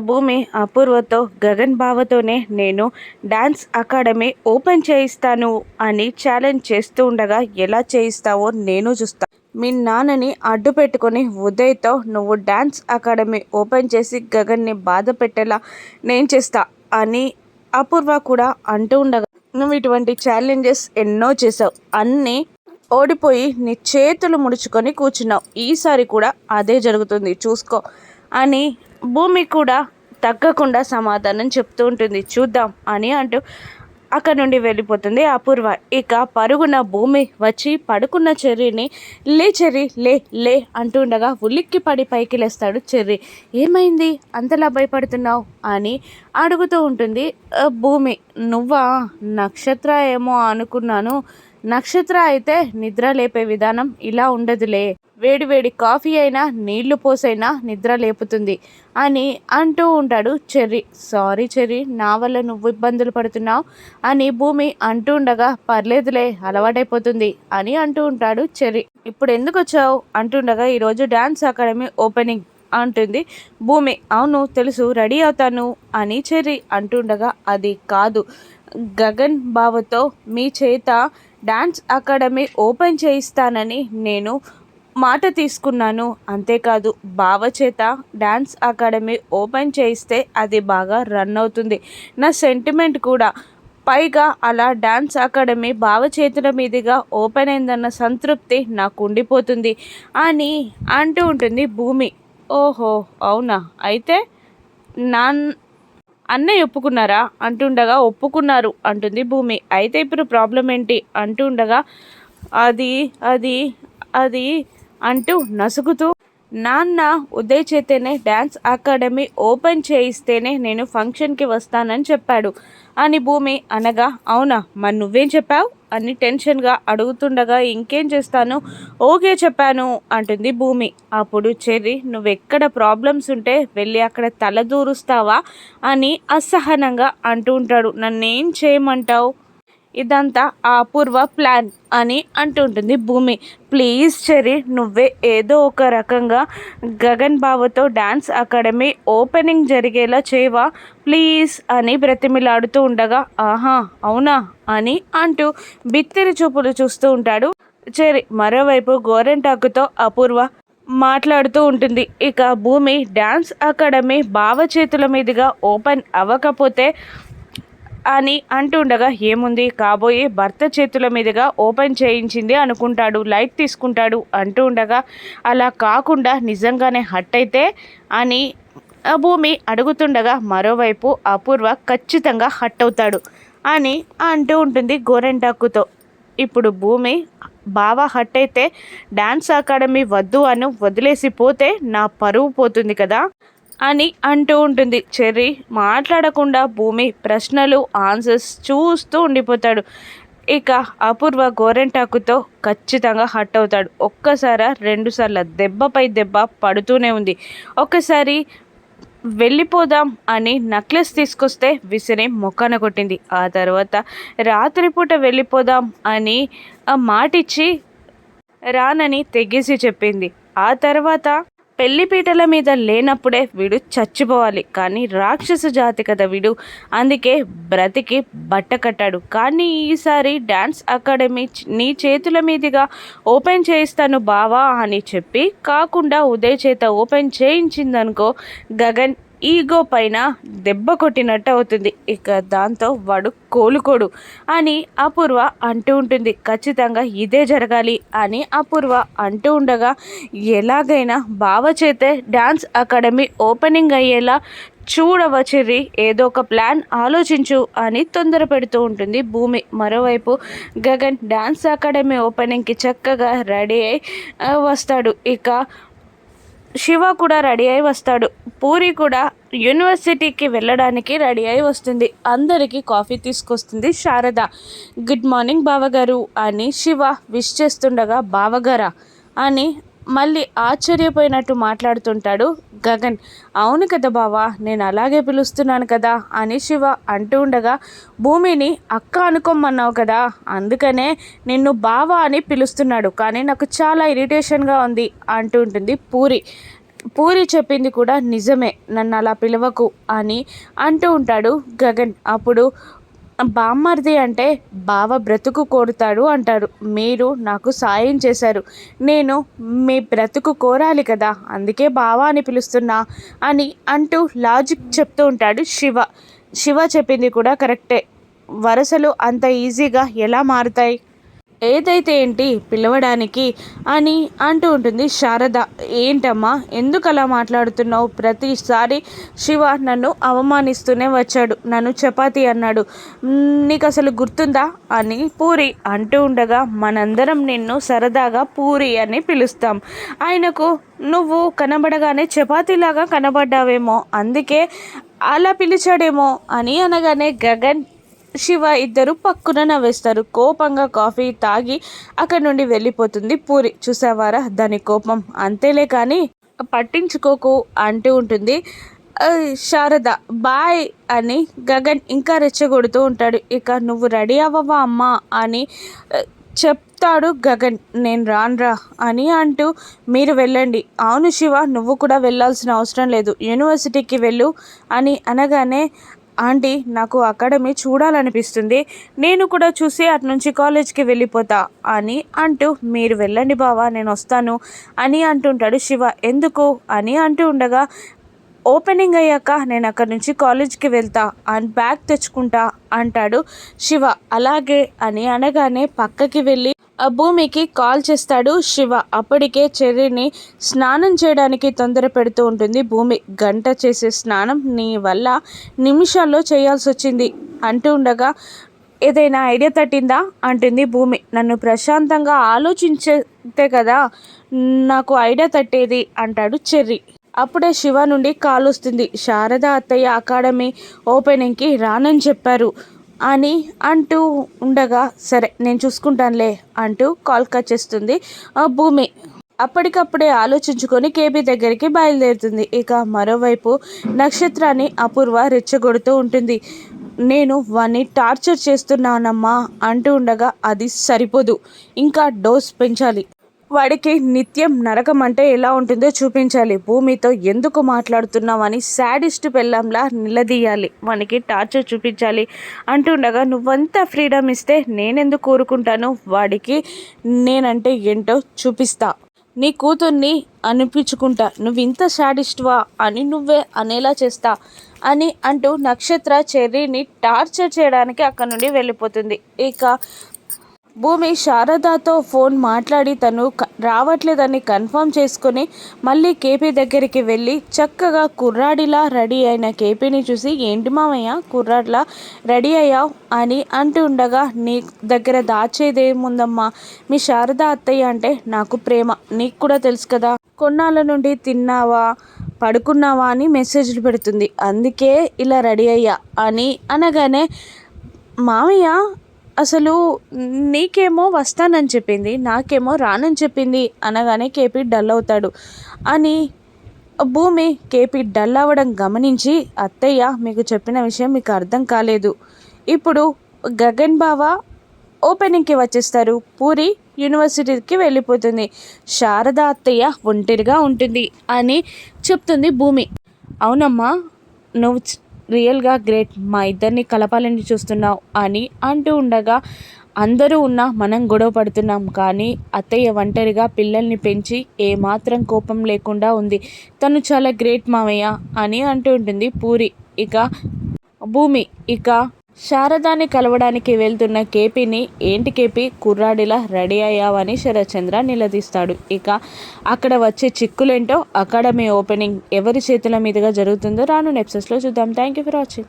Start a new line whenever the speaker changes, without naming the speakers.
భూమి అపూర్వతో గగన్ బావతోనే నేను dance academy open చేయిస్తాను అని ఛాలెంజ్ చేస్తూ ఉండగా ఎలా చేయిస్తావో నేను చూస్తా. మీ నాన్నని అడ్డు పెట్టుకొని ఉదయ్తో నువ్వు డాన్స్ అకాడమీ ఓపెన్ చేసి గగన్ని బాధ పెట్టేలా నేను చేస్తా అని అపూర్వ కూడా అంటూ ఉండగా నువ్వు ఇటువంటి ఛాలెంజెస్ ఎన్నో చేసావు అన్నీ ఓడిపోయి నీ చేతులు ముడుచుకొని కూర్చున్నావు. ఈసారి కూడా అదే జరుగుతుంది. చూసుకో అని భూమి కూడా తగ్గకుండా సమాధానం చెప్తూ ఉంటుంది. చూద్దాం అని అంటూ అక్కడ నుండి వెళ్ళిపోతుంది అపూర్వ. ఇక పరుగున భూమి వచ్చి పడుకున్న చెర్రీని లే చెర్రీ లే లే అంటుండగా ఉలిక్కి పడి పైకి లేస్తాడు చెర్రీ. ఏమైంది? అంతలా భయపడుతున్నావు? అని అడుగుతూ ఉంటుంది. భూమి నువ్వా? నక్షత్ర ఏమో అనుకున్నాను. నక్షత్ర అయితే నిద్ర లేపే విధానం ఇలా ఉండదులే. వేడి వేడి కాఫీ అయినా నీళ్ళు పోసైనా నిద్ర లేపుతుంది అని అంటూ ఉంటాడు చెర్రీ. సారీ చెర్రీ నా వల్ల నువ్వు ఇబ్బందులు పడుతున్నావు అని భూమి అంటూ ఉండగా పర్లేదులే అలవాటైపోతుంది అని అంటూ ఉంటాడు చెర్రీ. ఇప్పుడు ఎందుకు వచ్చావు? అంటుండగా ఈరోజు డ్యాన్స్ అకాడమీ ఓపెనింగ్ అంటుంది భూమి. అవును తెలుసు రెడీ అవుతాను అని చెర్రీ అంటుండగా అది కాదు. గగన్ బావతో మీ చేత డాన్స్ అకాడమీ ఓపెన్ చేయిస్తానని నేను మాట తీసుకున్నాను. అంతేకాదు బావ చేత అకాడమీ ఓపెన్ చేయిస్తే అది బాగా రన్ అవుతుంది. నా సెంటిమెంట్ కూడా. పైగా అలా డ్యాన్స్ అకాడమీ బావ చేతుల మీదుగా ఓపెన్ అయిందన్న సంతృప్తి నాకు ఉండిపోతుంది అని అంటూ ఉంటుంది భూమి. ఓహో అవునా? అయితే నాన్ అన్నయ్య ఒప్పుకున్నారా? అంటుండగా ఒప్పుకున్నారు అంటుంది భూమి. అయితే ఇప్పుడు ప్రాబ్లం ఏంటి? అంటుండగా అది అది అది అంటూ నసుగుతూ నాన్న ఉదయ్ చేతనే డ్యాన్స్ అకాడమీ ఓపెన్ చేయిస్తేనే నేను ఫంక్షన్కి వస్తానని చెప్పాడు. అని భూమి అనగా అవునా మరి నువ్వేం చెప్పావు? అని టెన్షన్గా అడుగుతుండగా ఇంకేం చేస్తాను? ఓకే చెప్పాను అంటుంది భూమి. అప్పుడు చెర్రి నువ్వెక్కడ ప్రాబ్లమ్స్ ఉంటే వెళ్ళి అక్కడ తలదూరుస్తావా అని అసహనంగా అంటూ ఉంటాడు. నన్నేం చేయమంటావు? ఇదంతా అపూర్వ ప్లాన్ అని అంటుంటుంది భూమి. ప్లీజ్ చెరి నువ్వే ఏదో ఒక రకంగా గగన్ బాబుతో డాన్స్ అకాడమీ ఓపెనింగ్ జరిగేలా చేయవా? ప్లీజ్ అని బ్రతిమిలాడుతూ ఉండగా ఆహా అవునా అని అంటూ బిత్తిరి చూపులు చూస్తూ ఉంటాడు చెరి మరోవైపు గోరెంటాకుతో అపూర్వ మాట్లాడుతూ ఉంటుంది. ఇక భూమి డాన్స్ అకాడమీ బావ చేతుల మీదుగా ఓపెన్ అవ్వకపోతే అని అంటుండగా ఏముంది? కాబోయే భర్త చేతుల మీదుగా ఓపెన్ చేయించింది అనుకుంటాడు లైట్ తీసుకుంటాడు అంటూ ఉండగా అలా కాకుండా నిజంగానే హట్ అయితే అని ఆ భూమి అడుగుతుండగా మరోవైపు అపూర్వ ఖచ్చితంగా హట్ అవుతాడు అని అంటూ ఉంటుంది గోరెంటాకుతో. ఇప్పుడు భూమి బాగా హట్ అయితే డాన్స్ అకాడమీ వద్దు అను వదిలేసి పోతే నా పరువు పోతుంది కదా? అని అంటూ ఉంటుంది. చెర్రీ మాట్లాడకుండా భూమి ప్రశ్నలు ఆన్సర్స్ చూస్తూ ఉండిపోతాడు. ఇక అపూర్వ గోరెంటాకుతో ఖచ్చితంగా హట్ అవుతాడు. ఒక్కసారి రెండుసార్లు దెబ్బపై దెబ్బ పడుతూనే ఉంది. ఒక్కసారి వెళ్ళిపోదాం అని నెక్లెస్ తీసుకొస్తే విసిరి మొక్కన కొట్టింది. ఆ తర్వాత రాత్రిపూట వెళ్ళిపోదాం అని మాటిచ్చి రానని తెగేసి చెప్పింది. ఆ తర్వాత పెళ్ళిపీటల మీద లేనప్పుడే వీడు చచ్చిపోవాలి. కానీ రాక్షస జాతి కదా వీడు. అందుకే బ్రతికి బట్ట కట్టాడు. కానీ ఈసారి డ్యాన్స్ అకాడమీ నీ చేతుల మీదుగా ఓపెన్ చేయిస్తాను బావా అని చెప్పి కాకుండా ఉదయ్ చేత ఓపెన్ చేయించిందనుకో గగన్ ఈగో పైన దెబ్బ కొట్టినట్టు అవుతుంది. ఇక దాంతో వాడు కోలుకోడు అని అపూర్వ అంటూ ఉంటుంది. ఖచ్చితంగా ఇదే జరగాలి అని అపూర్వ అంటూ ఉండగా ఎలాగైనా బావ చేతే డ్యాన్స్ అకాడమీ ఓపెనింగ్ అయ్యేలా చూడవ ఏదో ఒక ప్లాన్ ఆలోచించు అని తొందర పెడుతూ ఉంటుంది భూమి. మరోవైపు గగన్ డ్యాన్స్ అకాడమీ ఓపెనింగ్కి చక్కగా రెడీ అయి వస్తాడు. ఇక శివ కూడా రెడీ అయి వస్తాడు. పూరి కూడా యూనివర్సిటీకి వెళ్ళడానికి రెడీ అయి వస్తుంది. అందరికీ కాఫీ తీసుకొస్తుంది శారద. గుడ్ మార్నింగ్ బావగారు అని శివ విష్ చేస్తుండగా బావగారా అని మళ్ళీ ఆశ్చర్యపోయినట్టు మాట్లాడుతుంటాడు గగన్. అవును కదా బావా నేను అలాగే పిలుస్తున్నాను కదా అని శివ అంటూ ఉండగా భూమిని అక్క అనుకోమన్నావు కదా అందుకనే నిన్ను బావా అని పిలుస్తున్నాడు కానీ నాకు చాలా ఇరిటేషన్గా ఉంది అంటూ ఉంటుంది పూరి. పూరి చెప్పింది కూడా నిజమే నన్ను అలా పిలవకు అని అంటూ ఉంటాడు గగన్. అప్పుడు బామ్మర్ది అంటే బావ బ్రతుకు కోరుతాడు అంటారు. మీరు నాకు సాయం చేశారు. నేను మీ బ్రతుకు కోరాలి కదా అందుకే బావ అని పిలుస్తున్నా అని అంటూ లాజిక్ చెప్తూ ఉంటాడు శివ. శివ చెప్పింది కూడా కరెక్టే. వరసలు అంత ఈజీగా ఎలా మారుతాయి? ఏదైతే ఏంటి పిలవడానికి అని అంటూ ఉంటుంది శారద. ఏంటమ్మా ఎందుకు అలా మాట్లాడుతున్నావు? ప్రతిసారి శివ నన్ను అవమానిస్తూనే వచ్చాడు. నన్ను చపాతి అన్నాడు. నీకు అసలు గుర్తుందా? అని పూరి అంటూ ఉండగా మనందరం నిన్ను సరదాగా పూరి అని పిలుస్తాం. ఆయనకు నువ్వు కనబడగానే చపాతీలాగా కనబడ్డావేమో అందుకే అలా పిలిచాడేమో అని అనగానే గగన్ శివ ఇద్దరు పక్కున నవ్వేస్తారు. కోపంగా కాఫీ తాగి అక్కడి నుండి వెళ్ళిపోతుంది పూరి. చూసావారా? దాని కోపం అంతేలే కానీ పట్టించుకోకు అంటూ ఉంటుంది. శారద బాయ్ అని గగన్ ఇంకా రెచ్చగొడుతూ ఉంటాడు. ఇక నువ్వు రెడీ అవ్వవా అమ్మా అని చెప్తాడు గగన్. నేను రాన్రా అని అంటూ మీరు వెళ్ళండి. అవును శివ నువ్వు కూడా వెళ్ళాల్సిన అవసరం లేదు. యూనివర్సిటీకి వెళ్ళు అని అనగానే ఆంటీ నాకు అకాడమీ చూడాలనిపిస్తుంది. నేను కూడా చూసి అటు నుంచి కాలేజ్కి వెళ్ళిపోతా అని అంటూ మీరు వెళ్ళండి బావా నేను వస్తాను అని అంటుంటాడు శివ. ఎందుకు? అని అంటూ ఉండగా ఓపెనింగ్ అయ్యాక నేను అక్కడి నుంచి కాలేజ్కి వెళ్తా అండ్ బ్యాగ్ తెచ్చుకుంటా అంటాడు శివ. అలాగే అని అనగానే పక్కకి వెళ్ళి ఆ భూమికి కాల్ చేస్తాడు శివ. అప్పటికే చెర్రీని స్నానం చేయడానికి తొందర పెడుతూ ఉంటుంది భూమి. గంట చేసే స్నానం నీ వల్ల నిమిషాల్లో చేయాల్సి వచ్చింది అంటూ ఉండగా ఏదైనా ఐడియా తట్టిందా? అంటుంది భూమి. నన్ను ప్రశాంతంగా ఆలోచించే కదా నాకు ఐడియా తట్టేది అంటాడు చెర్రీ. అప్పుడే శివ నుండి కాల్ వస్తుంది. శారద అత్తయ్య అకాడమీ ఓపెనింగ్కి రానని చెప్పారు. అని అంటూ ఉండగా సరే నేను చూసుకుంటానులే అంటూ కాల్ కట్ చేస్తుంది భూమి. అప్పటికప్పుడే ఆలోచించుకొని కేబీ దగ్గరికి బయలుదేరుతుంది. ఇక మరోవైపు నక్షత్రాన్ని అపూర్వ రెచ్చగొడుతూ ఉంటుంది. నేను వాణ్ణి టార్చర్ చేస్తున్నానమ్మా అంటూ ఉండగా అది సరిపోదు. ఇంకా డోస్ పెంచాలి. వాడికి నిత్యం నరకం అంటే ఎలా ఉంటుందో చూపించాలి. భూమితో ఎందుకు మాట్లాడుతున్నావని శాడిస్ట్ పెళ్ళంలా నిలదీయాలి. వానికి టార్చర్ చూపించాలి. అంటుండగా నువ్వంతా ఫ్రీడమ్ ఇస్తే నేనెందుకు కోరుకుంటాను వాడికి నేనంటే ఏంటో చూపిస్తా. నీ కూతుర్ని అనిపించుకుంటా. నువ్వు ఇంత శాడిస్ట్వా అని నువ్వే అనేలా చేస్తా అని అంటూ నక్షత్ర చెర్రీని టార్చర్ చేయడానికి అక్కడ నుండి వెళ్ళిపోతుంది. ఇక భూమి శారదాతో ఫోన్ మాట్లాడి తను రావట్లేదని కన్ఫర్మ్ చేసుకుని మళ్ళీ కేపీ దగ్గరికి వెళ్ళి చక్కగా కుర్రాడిలా రెడీ అయిన కేపీని చూసి ఏంటి మామయ్య కుర్రాడిలా రెడీ అయ్యావు? అని అంటూ ఉండగా నీ దగ్గర దాచేదేముందమ్మా? మీ శారద అత్తయ్య అంటే నాకు ప్రేమ. నీకు కూడా తెలుసు కదా కొన్నాళ్ళ నుండి తిన్నావా పడుకున్నావా అని మెసేజ్లు పెడుతుంది. అందుకే ఇలా రెడీ అయ్యా అని అనగానే మామయ్య అసలు నీకేమో వస్తానని చెప్పింది నాకేమో రానని చెప్పింది అనగానే కేపీ డల్ అవుతాడు. అని భూమి కేపీ డల్ అవ్వడం గమనించి అత్తయ్య మీకు చెప్పిన విషయం మీకు అర్థం కాలేదు. ఇప్పుడు గగన్ బావ ఓపెనింగ్కి వచ్చేస్తారు. పూరి యూనివర్సిటీకి వెళ్ళిపోతుంది. శారద అత్తయ్య ఒంటరిగా ఉంటుంది అని చెప్తుంది భూమి. అవునమ్మా నువ్వు రియల్గా గ్రేట్. మా ఇద్దరిని కలపాలని చూస్తున్నావు అని అంటూ ఉండగా అందరూ ఉన్నా మనం గొడవ పడుతున్నాం కానీ అత్తయ్య ఒంటరిగా పిల్లల్ని పెంచి ఏమాత్రం కోపం లేకుండా ఉంది. తను చాలా గ్రేట్ మావయ్య అని అంటూ ఉంటుంది పూరి. ఇక భూమి ఇక శారదాని కలవడానికి వెళ్తున్న కేపీని ఏంటి కేపీ కుర్రాడిలా రెడీ అయ్యావని శరత్చంద్ర నిలదీస్తాడు. ఇక అక్కడ వచ్చే చిక్కులేంటో అకాడమీ ఓపెనింగ్ ఎవరి చేతుల మీదుగా జరుగుతుందో రాను నెప్సెస్లో చూద్దాం. Thank you for watching.